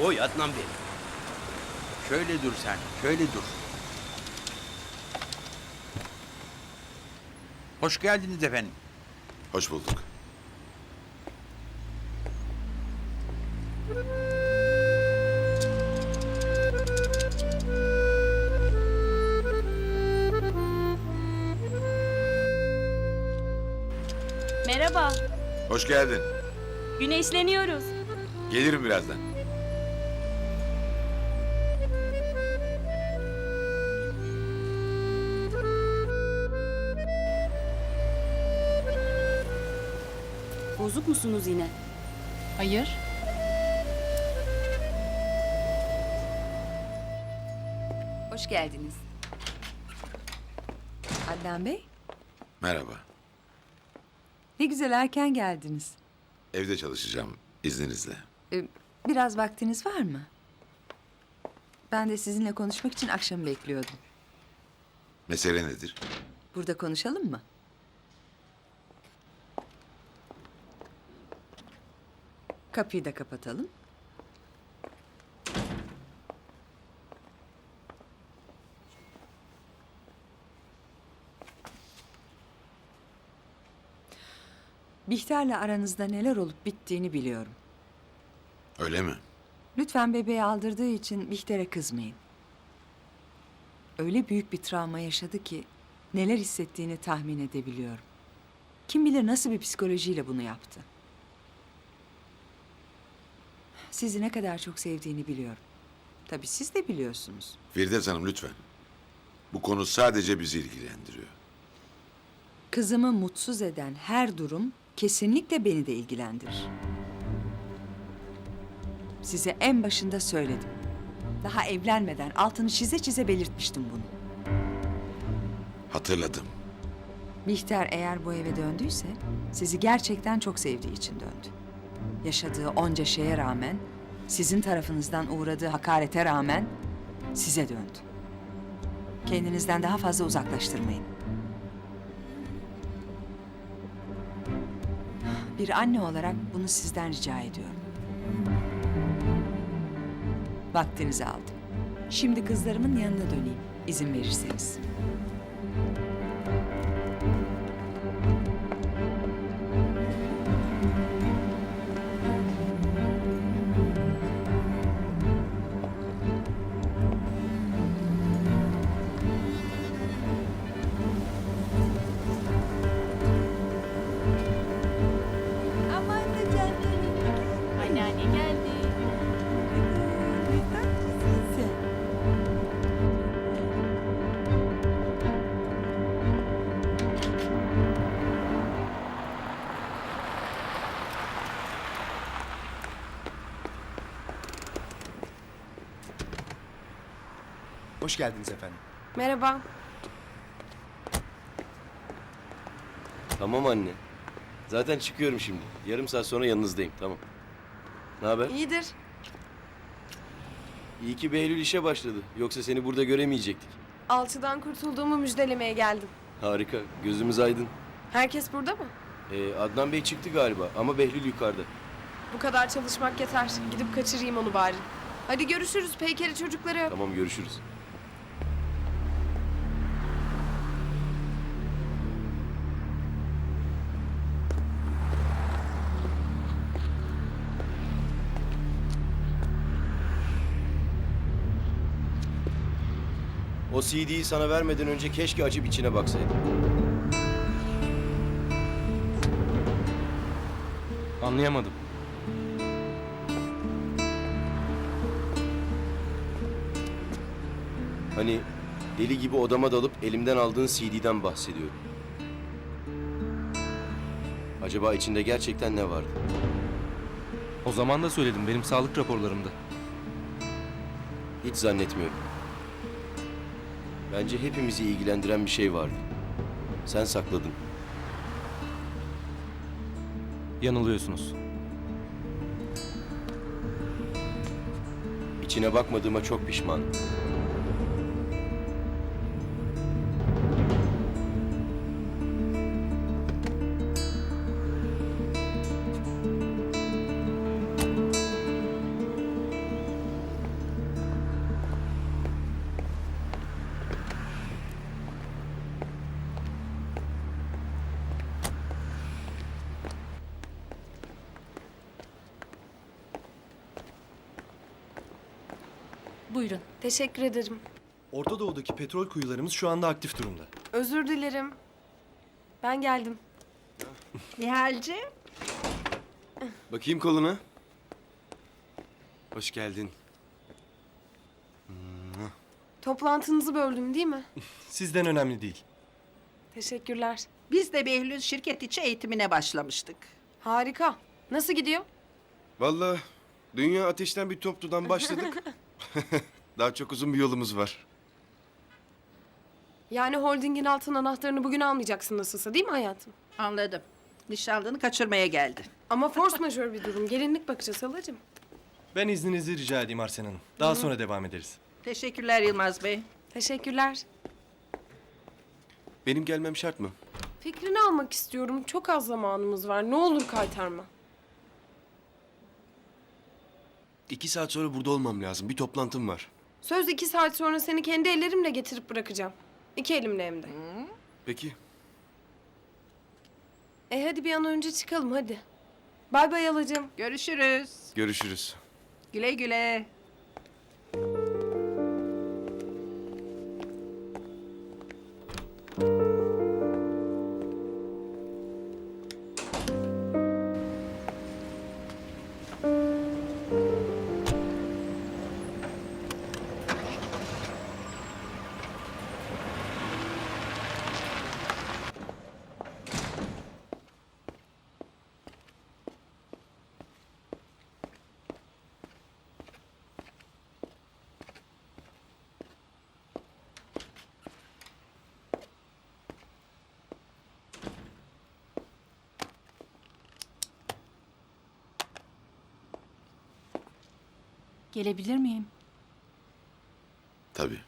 Oy Adnan Bey. Şöyle dur sen, şöyle dur. Hoş geldiniz efendim. Hoş bulduk. Merhaba. Hoş geldin. Güneşleniyoruz. Gelirim birazdan. Bozuk musunuz yine? Hayır. Hoş geldiniz. Adnan Bey, Merhaba. ne güzel erken geldiniz. Evde çalışacağım izninizle. Ee, biraz vaktiniz var mı? Ben de sizinle konuşmak için akşamı bekliyordum. Mesele nedir? Burada konuşalım mı? Kapıyı da kapatalım. Bihter'le aranızda neler olup bittiğini biliyorum. Öyle mi? Lütfen bebeği aldırdığı için Bihter'e kızmayın. Öyle büyük bir travma yaşadı ki neler hissettiğini tahmin edebiliyorum. Kim bilir nasıl bir psikolojiyle bunu yaptı. Sizi ne kadar çok sevdiğini biliyorum. Tabii siz de biliyorsunuz. Firdevs Hanım lütfen. Bu konu sadece bizi ilgilendiriyor. Kızımı mutsuz eden her durum kesinlikle beni de ilgilendirir. Size en başında söyledim. Daha evlenmeden altını çize çize belirtmiştim bunu. Hatırladım. Bihter eğer bu eve döndüyse sizi gerçekten çok sevdiği için döndü. Yaşadığı onca şeye rağmen, sizin tarafınızdan uğradığı hakarete rağmen size döndü. Kendinizden daha fazla uzaklaştırmayın. Bir anne olarak bunu sizden rica ediyorum. Vaktinizi aldım. Şimdi kızlarımın yanına döneyim, izin verirseniz. Hoş geldiniz efendim. Merhaba. Tamam anne. Zaten çıkıyorum şimdi. Yarım saat sonra yanınızdayım. Tamam. Ne haber? İyidir. İyi ki Behlül işe başladı. Yoksa seni burada göremeyecektik. Alçıdan kurtulduğumu müjdelemeye geldim. Harika. Gözümüz aydın. Herkes burada mı? Ee, Adnan Bey çıktı galiba ama Behlül yukarıda. Bu kadar çalışmak yeter. Gidip kaçırayım onu bari. Hadi görüşürüz Peykeri çocukları. Tamam görüşürüz. O CD'yi sana vermeden önce keşke açıp içine baksaydım. Anlayamadım. Hani deli gibi odama dalıp elimden aldığın CD'den bahsediyorum. Acaba içinde gerçekten ne vardı? O zaman da söyledim benim sağlık raporlarımda. Hiç zannetmiyorum. Bence hepimizi ilgilendiren bir şey vardı. Sen sakladın. Yanılıyorsunuz. İçine bakmadığıma çok pişmanım. Buyurun. Teşekkür ederim. Orta Doğu'daki petrol kuyularımız şu anda aktif durumda. Özür dilerim. Ben geldim. Nihal'ci. Bakayım koluna. Hoş geldin. Toplantınızı böldüm değil mi? Sizden önemli değil. Teşekkürler. Biz de Behlül şirket içi eğitimine başlamıştık. Harika. Nasıl gidiyor? Vallahi dünya ateşten bir topludan başladık. Daha çok uzun bir yolumuz var. Yani holdingin altın anahtarını bugün almayacaksın nasılsa değil mi hayatım? Anladım. Nişanlını kaçırmaya geldi. Ama force majeure bir durum. Gelinlik bakacağız halacığım. Ben izninizi rica edeyim Arsen Hanım. Daha sonra devam ederiz. Teşekkürler Yılmaz Bey. Teşekkürler. Benim gelmem şart mı? Fikrini almak istiyorum. Çok az zamanımız var. Ne olur kaytarma. İki saat sonra burada olmam lazım. Bir toplantım var. Söz iki saat sonra seni kendi ellerimle getirip bırakacağım. İki elimle hem de. Peki. E hadi bir an önce çıkalım hadi. Bay bay halacığım. Görüşürüz. Görüşürüz. Güle güle. Gelebilir miyim? Tabii.